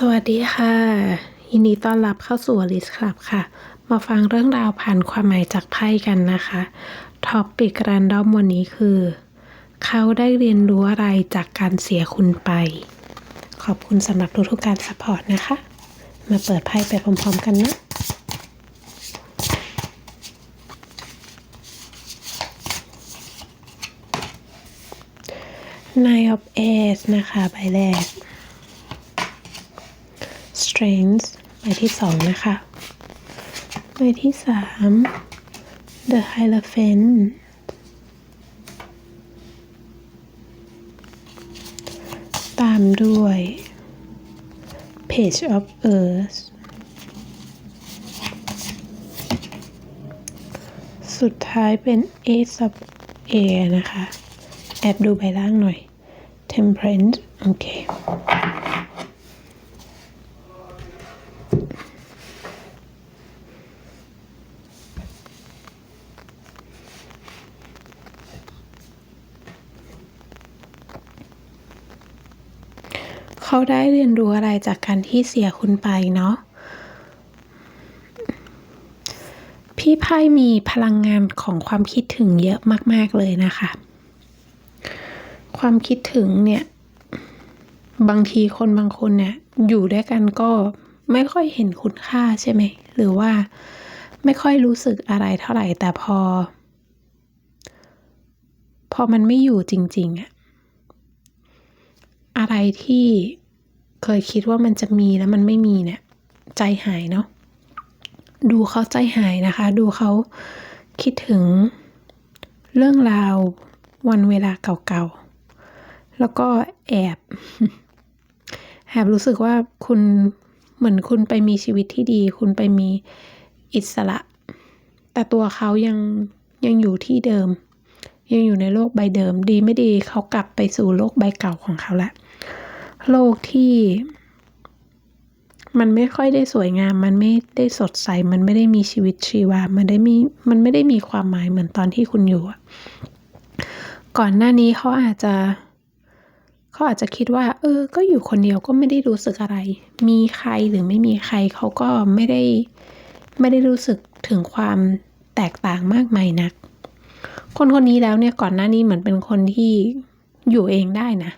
สวัสดีค่ะ ยินดีต้อนรับเข้าสู่ลิสคลับค่ะ มาฟังเรื่องราวผ่านความหมายจากไพ่กันนะคะท็อปปิกรันดอมวันนี้คือ เขาได้เรียนรู้อะไรจากการเสียคุณไป ขอบคุณสำหรับทุกๆการสปอร์ตนะคะ มาเปิดไพ่ไปพร้อมๆกันนะ Nine of Ace นะคะ ใบแรก Strength ใบที่สองนะคะ ใบที่สาม The Hierophant ตามด้วย Page of Earth สุดท้ายเป็น Ace of Air นะคะ แอบดูใบล่างหน่อย Temperance โอเค เขาได้เรียนรู้อะไรจากการที่เสียคุณไปเนาะพี่ไพ่มีพลังงานของความคิดถึงเยอะมาก ๆ เลยนะคะ ความคิดถึงเนี่ย บางทีคนบางคนเนี่ยอยู่ด้วยกันก็ไม่ค่อยเห็นคุณค่าใช่ไหม หรือว่าไม่ค่อยรู้สึกอะไรเท่าไหร่ แต่พอ พอมันไม่อยู่จริง ๆอะอะไรที่ เคยคิดว่ามันจะมีแล้วมันไม่มีเนี่ย ใจหายเนาะดูเขาใจหายนะคะ ดูเขาคิดถึงเรื่องราววันเวลาเก่าๆ แล้วก็แอบแอบรู้สึกว่าคุณเหมือนคุณไปมีชีวิตที่ดี คุณไปมีอิสระ แต่ตัวเขายังยังอยู่ที่เดิม ยังอยู่ในโลกใบเดิม ดีไม่ดีเขากลับไปสู่โลกใบเก่าของเขาแล้ว โลกที่ มันไม่ค่อยได้สวยงาม มันไม่ได้สดใส มันไม่ได้มีชีวิตชีวา มันได้มี มันไม่ได้มีความหมายเหมือนตอนที่คุณอยู่ ก่อนหน้านี้เขาอาจจะเขาอาจจะคิดว่า เออ ก็อยู่คนเดียวก็ไม่ได้รู้สึกอะไร มีใครหรือไม่มีใครเขาก็ไม่ได้ไม่ได้รู้สึกถึงความแตกต่างมากมายนัก คนคนนี้แล้วเนี่ยก่อนหน้านี้เหมือนเป็นคนที่อยู่เองได้นะ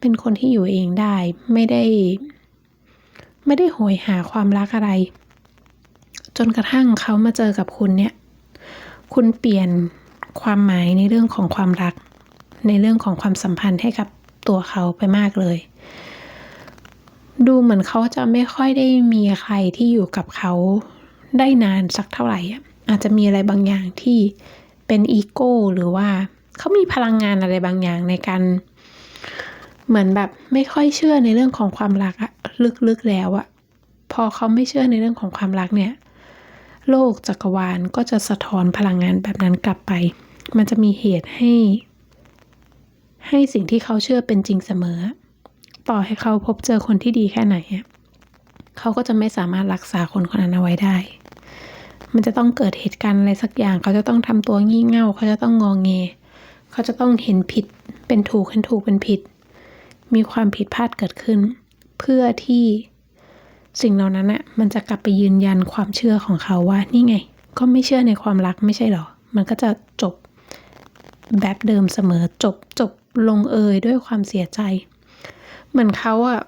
เป็นคนที่อยู่เองได้ไม่ได้ ไม่ได้โหยหาความรักอะไร จนกระทั่งเขามาเจอกับคุณเนี่ย คุณเปลี่ยนความหมายในเรื่องของความรัก ในเรื่องของความสัมพันธ์ให้กับตัวเขาไปมากเลย ดูเหมือนเขาจะไม่ค่อยได้มีใครที่อยู่กับเขาได้นานสักเท่าไหร่อะอาจจะมีอะไรบางอย่างที่เป็นอีโก้หรือว่าเขามีพลังงานอะไรบางอย่างในการ เหมือนแบบไม่ค่อยเชื่อในเรื่องของความรักอะลึกๆแล้วอะพอเขาไม่เชื่อในเรื่องของความรักเนี่ย โลกจักรวาลก็จะสะท้อนพลังงานแบบนั้นกลับไป มันจะมีเหตุให้ ให้สิ่งที่เขาเชื่อเป็นจริงเสมอ ต่อให้เขาพบเจอคนที่ดีแค่ไหนเขาก็จะไม่สามารถรักษาคนคนนั้นเอาไว้ได้ มันจะต้องเกิดเหตุการณ์อะไรสักอย่าง เขาจะต้องทำตัวงี่เง่า เขาจะต้องงองเง เขาจะต้องเห็นผิดเป็นถูกเห็นถูกเป็นผิด มีความผิดพลาดเกิดขึ้น เพื่อที่สิ่งเหล่านั้นอะมันจะกลับไปยืนยันความเชื่อของเขาว่านี่ไง ก็ไม่เชื่อในความรักไม่ใช่หรอ มันก็จะจบแบบเดิมเสมอจบจบลงเอยด้วยความเสียใจ เหมือนเขาอะ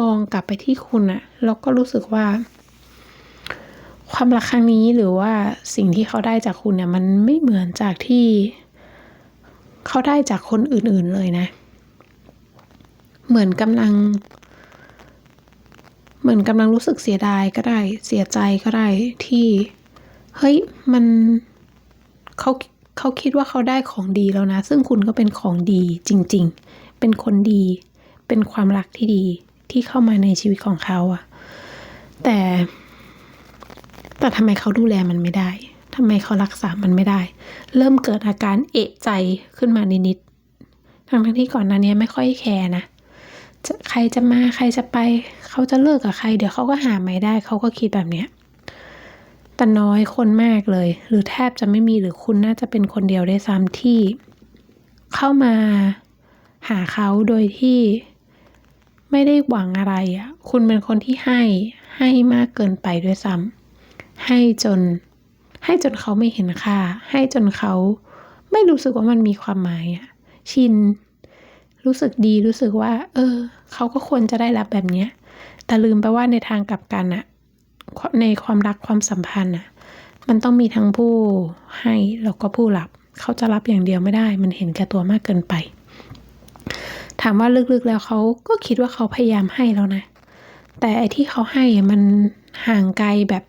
มองกลับไปที่คุณอะแล้วก็รู้สึกว่า ความรักครั้งนี้หรือว่าสิ่งที่เขาได้จากคุณเนี่ยมันไม่เหมือนจากที่ เขาได้จากคนอื่นๆเลยนะ เหมือนกำลัง เหมือนกำลังรู้สึกเสียดายก็ได้ เสียใจก็ได้ที่ เฮ้ยมันเขาเขาคิดว่าเขาได้ของดีแล้วนะ ซึ่งคุณก็เป็นของดีจริง ๆ เป็นคนดี เป็นความรักที่ดีที่เข้ามาในชีวิตของเขาอะแต่ แต่ทำไมเขาดูแลมันไม่ได้ทำไมเขารักษามันไม่ได้ เริ่มเกิดอาการเอะใจขึ้นมานิดๆทั้งๆที่ก่อนหน้านี้ไม่ค่อยแคร์นะ ใครจะมาใครจะไป เขาจะเลิกกับใคร เดี๋ยวเขาก็หาไม่ได้ เขาก็คิดแบบเนี้ยแต่น้อยคนมากเลย หรือแทบจะไม่มีหรือคุณน่าจะเป็นคนเดียวได้ซ้ำที่ เข้ามาหาเขาโดยที่ไม่ได้หวังอะไรอะ่ะ คุณเป็นคนที่ให้ให้มากเกินไปด้วยซ้ำให้จน ให้จนเขาไม่เห็นค่า ให้จนเขาไม่รู้สึกว่ามันมีความหมายอะ่ะ ชิน รู้สึกดีรู้สึกว่า เออ เขาก็ควรจะได้รับแบบเนี้ย แต่ลืมไปว่าในทางกลับกันอะในความรักความสัมพันธ์อะมันต้องมีทั้งผู้ให้แล้วก็ผู้รับ เขาจะรับอย่างเดียวไม่ได้ มันเห็นแก่ตัวมากเกินไป ถามว่าลึกๆแล้วเขาก็คิดว่าเขาพยายามให้แล้วนะ แต่ไอที่เขาให้มันห่างไกลแบบ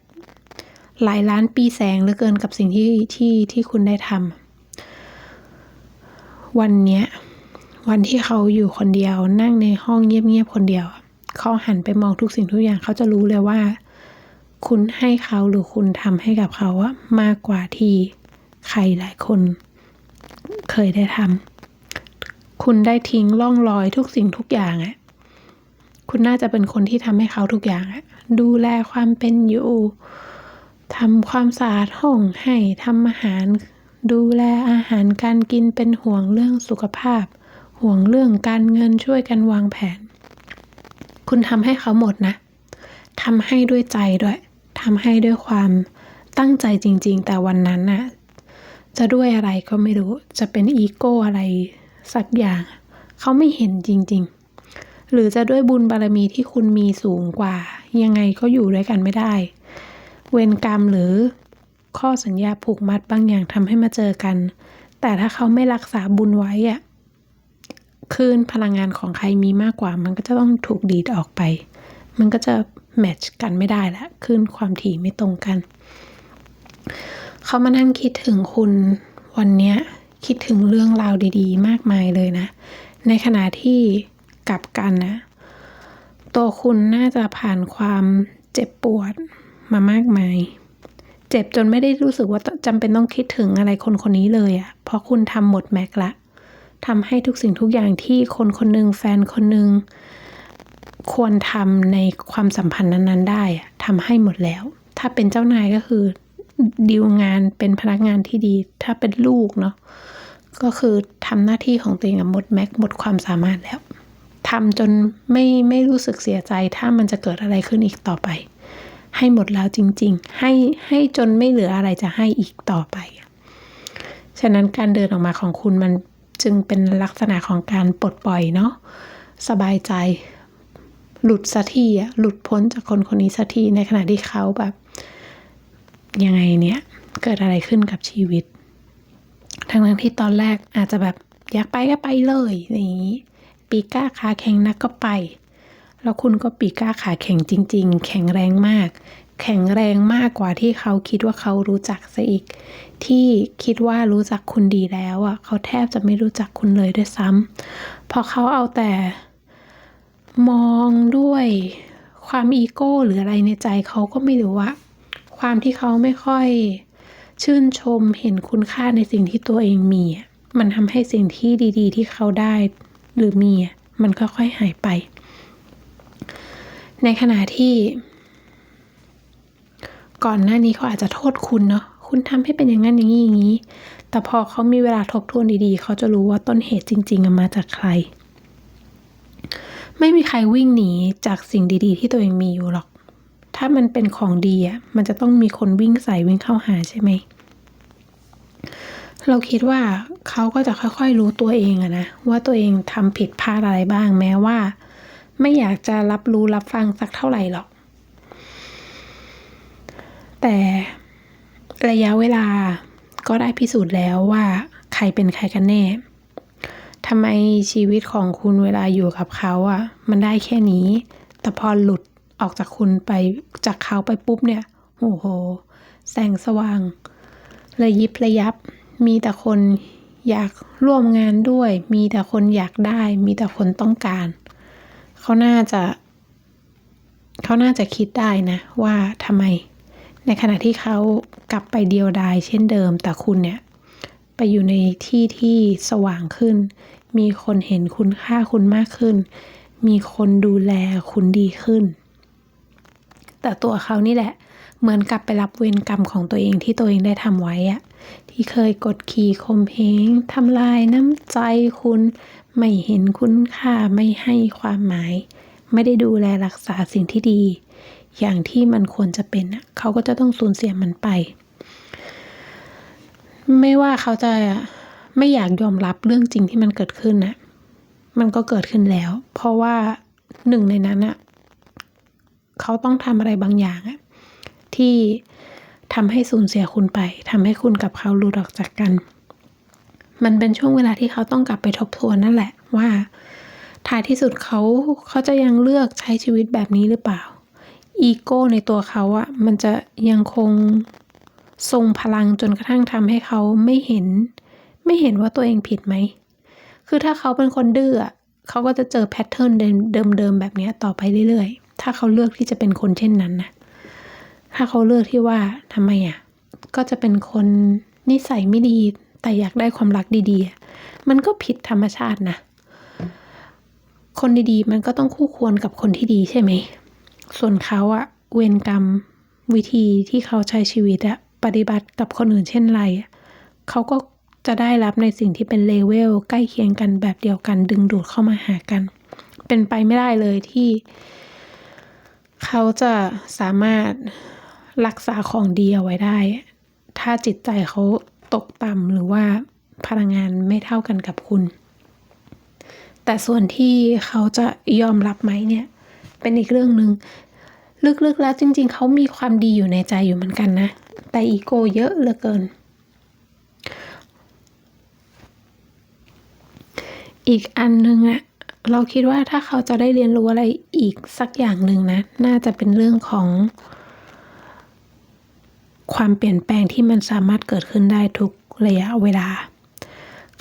หลายล้านปีแสงเหลือเกินกับสิ่งที่ที่ที่คุณได้ทำวันเนี้ย วันที่เขาอยู่คนเดียวนั่งในห้องเงียบๆคนเดียว เขาหันไปมองทุกสิ่งทุกอย่างเขาจะรู้เลยว่า คุณให้เขาหรือคุณทำให้กับเขาอะมากกว่าที่ใครหลายคน เคยได้ทำคุณได้ทิ้งล่องรอยทุกสิ่งทุกอย่างอะคุณน่าจะเป็นคนที่ทำให้เขาทุกอย่างอะดูแลความเป็นอยู่ทำความสะอาดห้องให้ทำอาหาร ดูแลอาหารการกินเป็นห่วงเรื่องสุขภาพ ห่วงเรื่องการเงินช่วยกันวางแผน คุณทำให้เขาหมดนะทำให้ด้วยใจด้วยทำให้ด้วยความตั้งใจจริง ๆ แต่วันนั้นน่ะจะด้วยอะไรก็ไม่รู้ จะเป็นอีโก้อะไรสักอย่าง เขาไม่เห็นจริง ๆ หรือจะด้วยบุญบารมีที่คุณมีสูงกว่า ยังไงก็อยู่ด้วยกันไม่ได้ เวรกรรมหรือข้อสัญญาผูกมัดบางอย่างทำให้มาเจอกัน แต่ถ้าเขาไม่รักษาบุญไว้อะ คลื่นพลังงานของใครมีมากกว่า มันก็จะต้องถูกดีดออกไป มันก็จะแมทช์กันไม่ได้ล้วขึ้นความถี่ไม่ตรงกัน เขามานั่งคิดถึงคุณวันนี้คิดถึงเรื่องราวดีๆ มากมายเลยนะ ในขณะที่กลับกันนะ ตัวคุณน่าจะผ่านความเจ็บปวดมามากมาย เจ็บจนไม่ได้รู้สึกว่าจำเป็นต้องคิดถึงอะไรคนคนนี้เลยอะ่ะ เพราะคุณทำหมดแม็กละ ทำให้ทุกสิ่งทุกอย่างที่คนคนหนึ่งแฟนคนหนึ่งควรทำในความสัมพันธ์นั้น ๆ ได้ทำให้หมดแล้ว ถ้าเป็นเจ้านายก็คือดีลงานเป็นพนักงานที่ดี ถ้าเป็นลูกเนาะก็คือทำหน้าที่ของตัวเองหมดแม็กหมดความสามารถแล้วทำจนไม่ไม่รู้สึกเสียใจ ถ้ามันจะเกิดอะไรขึ้นอีกต่อไป ให้หมดแล้วจริง ๆ ให้ให้จนไม่เหลืออะไรจะให้อีกต่อไป ฉะนั้นการเดินออกมาของคุณมัน จึงเป็นลักษณะของการปลดปล่อยเนาะสบายใจ หลุดสักทีอะหลุดพ้นจากคนคนนี้สักทีในขณะที่เขาแบบ ยังไงเนี่ย เกิดอะไรขึ้นกับชีวิต ทั้งทั้งที่ตอนแรกอาจจะแบบอยากไปก็ไปเลยอย่างนี้ ปีก้าขาแข็งนักก็ไป แล้วคุณก็ปีก้าขาแข็งจริง ๆ แข็งแรงมาก แข็งแรงมากกว่าที่เขาคิดว่าเขารู้จักซะอีก ที่คิดว่ารู้จักคุณดีแล้วอะเขาแทบจะไม่รู้จักคุณเลยด้วยซ้ำเพราะเขาเอาแต่มองด้วยความอีโก้หรืออะไรในใจเขาก็ไม่รู้ว่า ความที่เขาไม่ค่อยชื่นชมเห็นคุณค่าในสิ่งที่ตัวเองมี มันทำให้สิ่งที่ดีๆ ที่เขาได้หรือมีมันค่อยๆหายไป ในขณะที่ ก่อนหน้านี้เขาอาจจะโทษคุณเนาะคุณทำให้เป็นอย่างนั้นอย่างนี้อย่างนี้ แต่พอเขามีเวลาทบทวนดีๆ เขาจะรู้ว่าต้นเหตุจริงๆมาจากใคร ไม่มีใครวิ่งหนีจากสิ่งดีๆ ที่ตัวเองมีอยู่หรอก ถ้ามันเป็นของดีอะมันจะต้องมีคนวิ่งใส่วิ่งเข้าหาใช่ไหมเราคิดว่าเขาก็จะค่อยๆรู้ตัวเองอะนะว่าตัวเองทำผิดพลาดอะไรบ้างแม้ว่า ไม่อยากจะรับรู้รับฟังสักเท่าไหร่หรอก แต่ระยะเวลาก็ได้พิสูจน์แล้วว่าใครเป็นใครกันแน่ทำไมชีวิตของคุณเวลาอยู่กับเขาอะ่ะ มันได้แค่นี้ แต่พอหลุดออกจากคุณไปจากเขาไปปุ๊บเนี่ยโอ้โห แสงสว่าง ระยิบระยับ มีแต่คนอยากร่วมงานด้วย มีแต่คนอยากได้ มีแต่คนต้องการ เขาน่าจะ เขาน่าจะคิดได้นะ ว่าทำไม ในขณะที่เขากลับไปเดียวดายเช่นเดิม แต่คุณเนี่ยไปอยู่ในที่ที่สว่างขึ้น มีคนเห็นคุณค่าคุณมากขึ้น มีคนดูแลคุณดีขึ้น แต่ตัวเขานี่แหละ เหมือนกลับไปรับเวรกรรมของตัวเองที่ตัวเองได้ทำไว้อะที่เคยกดขี่ข่มเหงทำลายน้ำใจคุณ ไม่เห็นคุณค่าไม่ให้ความหมาย ไม่ได้ดูแลรักษาสิ่งที่ดี อย่างที่มันควรจะเป็นเขาก็จะต้องสูญเสียมันไป ไม่ว่าเขาจะไม่อยากยอมรับเรื่องจริงที่มันเกิดขึ้นนะมันก็เกิดขึ้นแล้ว เพราะว่าหนึ่งในนั้นอะเขาต้องทำอะไรบางอย่างอะที่ทำให้สูญเสียคุณไปทำให้คุณกับเขาหลุดออกจากกัน มันเป็นช่วงเวลาที่เขาต้องกลับไปทบทวนนั่นแหละว่าท้ายที่สุดเขาเขาจะยังเลือกใช้ชีวิตแบบนี้หรือเปล่า อีโก้ในตัวเขาอะมันจะยังคงทรงพลังจนกระทั่งทำให้เขาไม่เห็น ไม่เห็นว่าตัวเองผิดไหม คือถ้าเขาเป็นคนดื้อเขาก็จะเจอแพทเทิร์นเดิมๆแบบนี้ต่อไปเรื่อยๆ ถ้าเขาเลือกที่จะเป็นคนเช่นนั้นนะ ถ้าเขาเลือกที่ว่าทำไมอะก็จะเป็นคนนิสัยไม่ดี แต่อยากได้ความรักดีๆ มันก็ผิดธรรมชาตินะ คนดีๆ มันก็ต้องคู่ควรกับคนที่ดีใช่ไหม ส่วนเขาอะเวรกรรม วิธีที่เขาใช้ชีวิตอะปฏิบัติกับคนอื่นเช่นไรเขาก็จะได้รับในสิ่งที่เป็นเลเวลใกล้เคียงกันแบบเดียวกัน ดึงดูดเข้ามาหากัน เป็นไปไม่ได้เลยที่ เขาจะสามารถรักษาของดีเอาไว้ได้ ถ้าจิตใจเขาตกต่ำหรือว่าพลังงานไม่เท่ากันกับคุณ แต่ส่วนที่เขาจะยอมรับไหมเนี่ย เป็นอีกเรื่องหนึง่ง ลึกๆแล้วจริงๆ เขามีความดีอยู่ในใจอยู่เหมือนกันนะ แต่อีโก้เยอะเหลือเกิน อีกอันนึงอะเราคิดว่าถ้าเขาจะได้เรียนรู้อะไรอีกสักอย่างหนึ่งนะ น่าจะเป็นเรื่องของ ความเปลี่ยนแปลงที่มันสามารถเกิดขึ้นได้ทุกระยะเวลา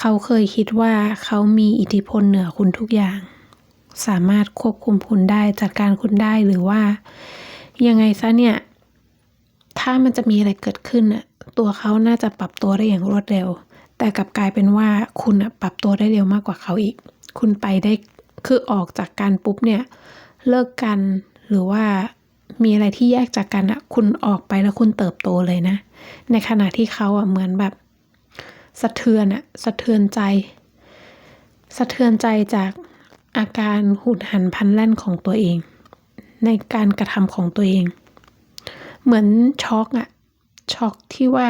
เขาเคยคิดว่าเขามีอิทธิพลเหนือคุณทุกอย่าง สามารถควบคุมคุณได้จัดการคุณได้หรือว่า ยังไงซะเนี่ย ถ้ามันจะมีอะไรเกิดขึ้นตัวเขาน่าจะปรับตัวได้อย่างรวดเร็ว แต่กลับกลายเป็นว่าคุณปรับตัวได้เร็วมากกว่าเขาอีก คุณไปได้คือออกจากการปุ๊บเนี่ย เลิกกันหรือว่ามีอะไรที่แยกจากกันอะคุณออกไปแล้วคุณเติบโตเลยนะ ในขณะที่เขาอะเหมือนแบบ สะเทือนอะสะเทือนใจ สะเทือนใจจาก อาการหุดหันพันแล่นของตัวเอง ในการกระทำของตัวเอง เหมือนช็อกอะช็อกที่ว่า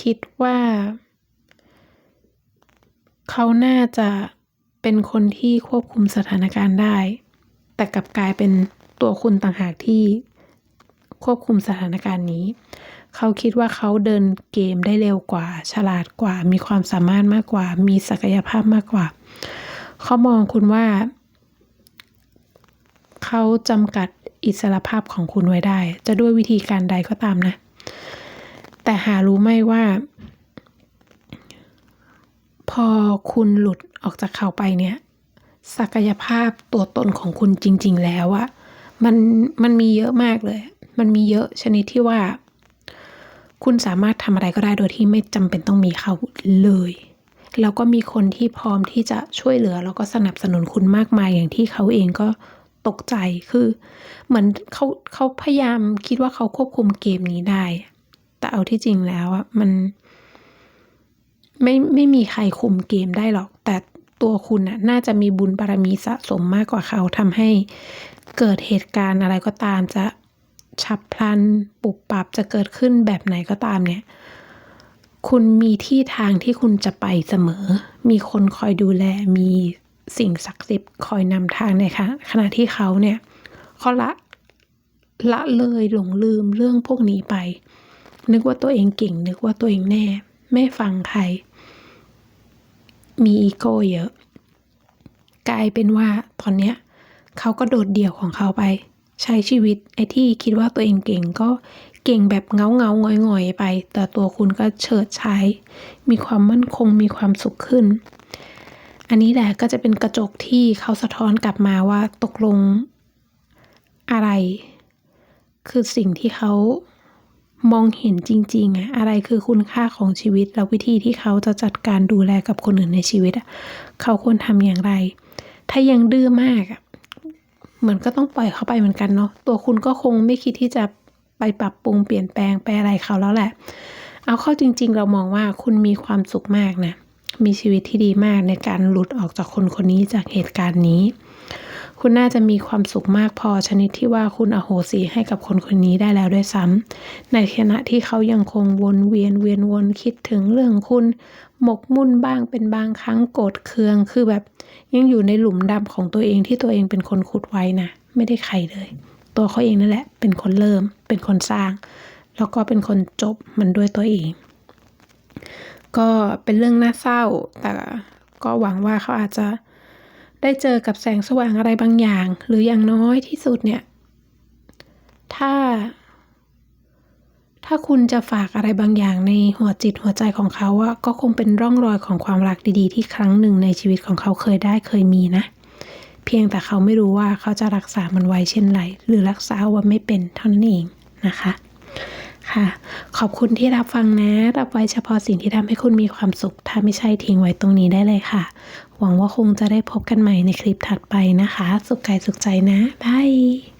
คิดว่า เขาน่าจะเป็นคนที่ควบคุมสถานการณ์ได้ แต่กลับกลายเป็นตัวคุณต่างหากที่ควบคุมสถานการณ์นี้ เขาคิดว่าเขาเดินเกมได้เร็วกว่า ฉลาดกว่า มีความสามารถมากกว่า มีศักยภาพมากกว่า เขามองคุณว่า เขาจำกัดอิสรภาพของคุณไว้ได้ จะด้วยวิธีการใดก็ตามนะ แต่หารู้ไหมว่า พอคุณหลุดออกจากเขาไปเนี่ย ศักยภาพตัวตนของคุณจริง ๆ แล้วอะมันมันมีเยอะมากเลย มันมีเยอะชนิดที่ว่า คุณสามารถทำอะไรก็ได้โดยที่ไม่จำเป็นต้องมีเขาเลย แล้วก็มีคนที่พร้อมที่จะช่วยเหลือ แล้วก็สนับสนุนคุณมากมายอย่างที่เขาเองก็ตกใจคือเหมือนเขาเขาพยายามคิดว่าเขาควบคุมเกมนี้ได้ แต่เอาที่จริงแล้วอะมัน ไม่ไม่มีใครคุมเกมได้หรอก แต่ตัวคุณน่ะน่าจะมีบุญบารมีสะสมมากกว่าเขาทำให้เกิดเหตุการณ์อะไรก็ตามจะฉับพลันปุบปับจะเกิดขึ้นแบบไหนก็ตามเนี่ย คุณมีที่ทางที่คุณจะไปเสมอ มีคนคอยดูแล มีสิ่งศักดิ์สิทธิ์คอยนำทางในคะขณะที่เขาเนี่ยเขาละละเลยหลงลืมเรื่องพวกนี้ไป นึกว่าตัวเองเก่ง นึกว่าตัวเองแน่ ไม่ฟังใคร มีอีโก้เยอะ กลายเป็นว่าตอนเนี้ยเขาก็โดดเดี่ยวของเขาไป ใช้ชีวิตไอ้ที่คิดว่าตัวเองเก่งก็ เก่งแบบเงาเงาๆงอยงอยๆไป แต่ตัวคุณก็เฉิดฉายมีความมั่นคงมีความสุขขึ้น อันนี้แหละก็จะเป็นกระจกที่เขาสะท้อนกลับมาว่าตกลงอะไร คือสิ่งที่เขามองเห็นจริงๆอะอะไรคือคุณค่าของชีวิต แล้ววิธีที่เขาจะจัดการดูแลกับคนอื่นในชีวิตอะเขาควรทำอย่างไร ถ้ายังดื้อมากอะเหมือนก็ต้องปล่อยเขาไปเหมือนกันเนาะตัวคุณก็คงไม่คิดที่จะ ไปปรับปรุงเปลี่ยนแปลงไปอะไรเขาแล้วแหละ เอาเข้าจริง ๆ เรามองว่าคุณมีความสุขมากนะ มีชีวิตที่ดีมากในการหลุดออกจากคนคนนี้จากเหตุการณ์นี้ คุณน่าจะมีความสุขมากพอชนิดที่ว่าคุณอโหสิให้กับคนคนนี้ได้แล้วด้วยซ้ำในขณะที่เขายังคงวนเวียนเวียนวนคิดถึงเรื่องคุณหมกมุ่นบ้างเป็นบางครั้งโกรธเคืองคือแบบยังอยู่ในหลุมดำของตัวเองที่ตัวเองเป็นคนขุดไว้นะไม่ได้ใครเลย ตัวเขาเองนั่นแหละเป็นคนเริ่ม เป็นคนสร้าง แล้วก็เป็นคนจบมันด้วยตัวเอง ก็เป็นเรื่องน่าเศร้า แต่ก็หวังว่าเขาอาจจะได้เจอกับแสงสว่างอะไรบางอย่าง หรืออย่างน้อยที่สุดเนี่ย ถ้า ถ้าคุณจะฝากอะไรบางอย่างในหัวจิตหัวใจของเขาอะก็คงเป็นร่องรอยของความรักดีๆ ที่ครั้งหนึ่งในชีวิตของเขาเคยได้เคยมีนะ เพียงแต่เขาไม่รู้ว่าเขาจะรักษามันไว้เช่นไร หรือรักษาว่าไม่เป็นเท่านั้นเองนะคะค่ะ ขอบคุณที่รับฟังนะ รับไว้เฉพาะสิ่งที่ทำให้คุณมีความสุข ถ้าไม่ใช่ทิ้งไว้ตรงนี้ได้เลยค่ะ หวังว่าคงจะได้พบกันใหม่ในคลิปถัดไปนะคะ สุขกายสุขใจนะบาย